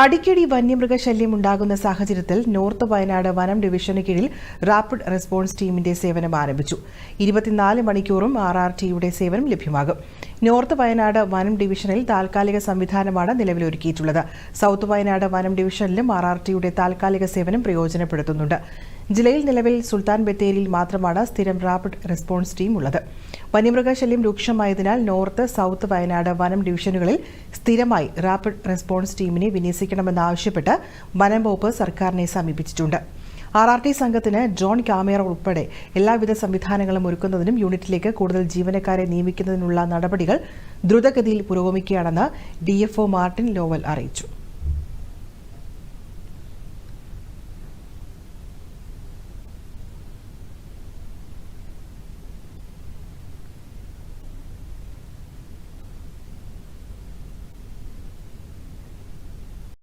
അടിക്കടി വന്യമൃഗശല്യം ഉണ്ടാകുന്ന സാഹചര്യത്തിൽ നോർത്ത് വയനാട് വനം ഡിവിഷന് കീഴിൽ റാപ്പിഡ് റെസ്പോൺസ് ടീമിന്റെ സേവനം ആരംഭിച്ചു. ഇരുപത്തിനാല് മണിക്കൂറും ആർ ആർ ടിയുടെ സേവനം ലഭ്യമാകും. നോർത്ത് വയനാട് വനം ഡിവിഷനിൽ താൽക്കാലിക സംവിധാനമാണ് നിലവിലൊരുക്കിയിട്ടുള്ളത്. സൗത്ത് വയനാട് വനം ഡിവിഷനിലും ആർ ആർ ടിയുടെ താൽക്കാലിക സേവനം പ്രയോജനപ്പെടുത്തുന്നുണ്ട്. ജില്ലയിൽ നിലവിൽ സുൽത്താൻ ബത്തേരിയിൽ മാത്രമാണ് സ്ഥിരം റാപ്പിഡ് റെസ്പോൺസ് ടീം ഉള്ളത് വന്യമൃഗശല്യം രൂക്ഷമായതിനാൽ നോർത്ത് സൗത്ത് വയനാട് വനം ഡിവിഷനുകളിൽ സ്ഥിരമായി റാപ്പിഡ് റെസ്പോൺസ് ടീമിനെ വിന്യസിക്കണമെന്നാവശ്യപ്പെട്ട് വനം വകുപ്പ് സർക്കാരിനെ സമീപിച്ചിട്ടുണ്ട്. ആർ ആർ ടി സംഘത്തിന് ജോൺ ക്യാമേറ ഉൾപ്പെടെ എല്ലാവിധ സംവിധാനങ്ങളും ഒരുക്കുന്നതിനും യൂണിറ്റിലേക്ക് കൂടുതൽ ജീവനക്കാരെ നിയമിക്കുന്നതിനുള്ള നടപടികൾ ദ്രുതഗതിയിൽ പുരോഗമിക്കുകയാണെന്ന് ഡിഎഫ്ഒ മാർട്ടിൻ ലോവൽ അറിയിച്ചു.